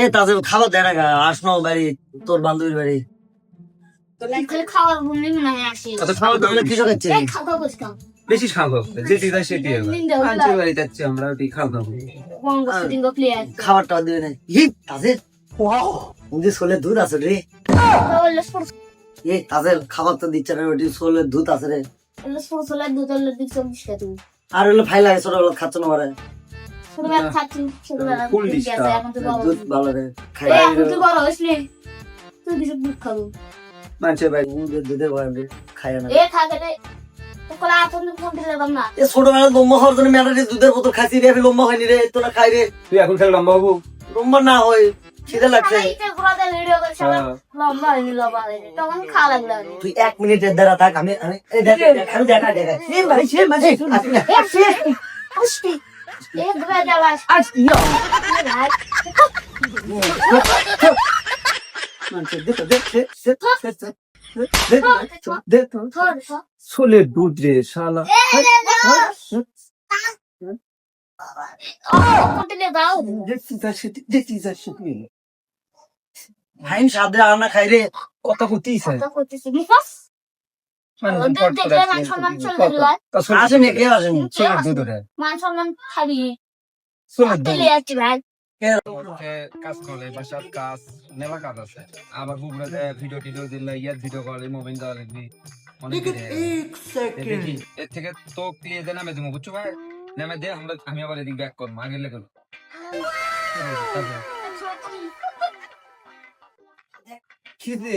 এ খাবার দেয় না গা আসনো বাড়ি তোর বান্ধবীর বাড়ি। বেশি খাওয়া যেটি সেটি যাচ্ছি আমরা ওটি খাওয়া দিবে না। হি ওদের সোলে দুধ আছে রে। এ খাবার তো দিচ্ছে না ওটি দুধ আছে রে। আর হলো ফাই লাগে ছোটবেলা খাচ্ছ না ছোটবেলা খাচ্ছি ছোটবেলা ফুল দুধ ডিশটা। গেছে, এখন তো বড় দুধ ভালো খাই এখন বড় তুই কিছু দুধ খাব মানুষের না এ রে ছোটবেলা লম্বা হওয়ার জন্য মেয়েটা দুধের বোতল খাচ্ছি রে আমি লম্বা হয়নি রে তোরা খাই রে তুই এখন খেলে লম্বা হব লম্বা না হয় খিদে লাগছে হ্যাঁ। তুই এক মিনিটের দ্বারা থাক আমি আমি এই দেখ দেখ, দেখা ছোলে দুধ রে শালা খাই রে কথা কতিস কথা করতেছি কাজ করে বাসার কাজ মেলা কাজ আছে। আবার গুগলে ভিডিও টিডিও দিলে ইয়ার ভিডিও করে মোবাইল দেওয়া লাগবে এর থেকে তো ক্লিয়ার দে নামে দেবো বুঝছ ভাই? নামে দে আমরা আমি আবার এদিক ব্যাক করব আগে লেগে কি দে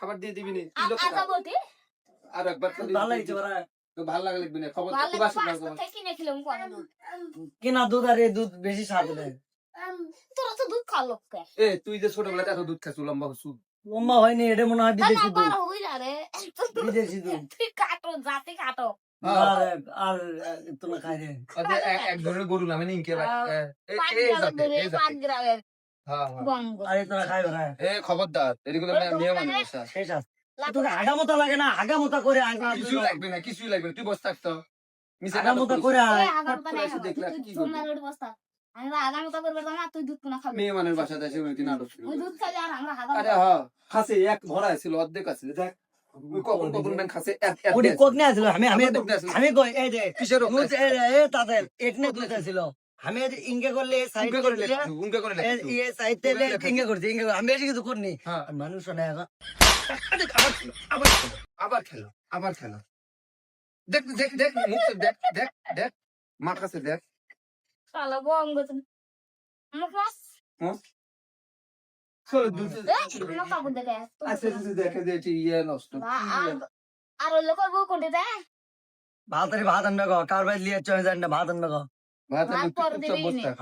খাবার দিয়ে দিবি নি। আর একবার ভালো লাগে লিখবি না। খবর কিনে দুধ আর দুধ বেশি স্বাদ দেয়। তোরা তো দুধ খাওয়া এ তুই যে ছোটবেলাতে এত দুধ খাচ্ছ লম্বা হচ্ছু লম্বা হয়নি এটা মনে হয় বিদেশি দুধ। পার হই না রে। বিদেশি দুধ। তুই কাটো জাতি কাটো আর তোমরা খাই এক ধরনের গরু নামে পাঁচ গ্রামের। হ্যাঁ হ্যাঁ। খাই খবরদার এদিকে মেয়ে মানুষ বসা শেষ আছে। তোকে আগা লাগে না? আগা করে কিছু লাগবে না কিছুই লাগবে তুই বস থাকতো মিশে করে এ আগাম তো নাই এসে দেখলে তুই বস্তা। আমি করবে না দুধ খাবি। মেয়ে মানুষ নাটক ওই দুধ খালি আর আমরা হাগা আরে হ্যাঁ খাসে এক ভরা ছিল অর্ধেক আছে দেখ। কখন কখন ব্যাংক খাসে এক এক ওটি কোক নিয়ে আসলো? আমি আমি আমি কই এই যে কিসের এ এ তাদের এটনে দুধ ছিল আমি করলে সাইড ইয়ে সাইড করছি আমি বেশি কিছু করিনি। হ্যাঁ। মানুষ এখন। আবার খেলো আবার খেলো আবার খেলো দেখ দেখ দেখ মুখ দেখ দেখ দেখ মার কাছে দেখ। শালা বঙ্গ আমরা দেখে আচ্ছা যদি দেখে যে এটি ইয়ে নষ্ট। আর লোক ভাত আনবে গো কার ভাই লিয়ে চলে যান না ভাত আনবে গো। ভাত ভাত আমি পরে চুপচাপ দিবি বসে নি। থাক,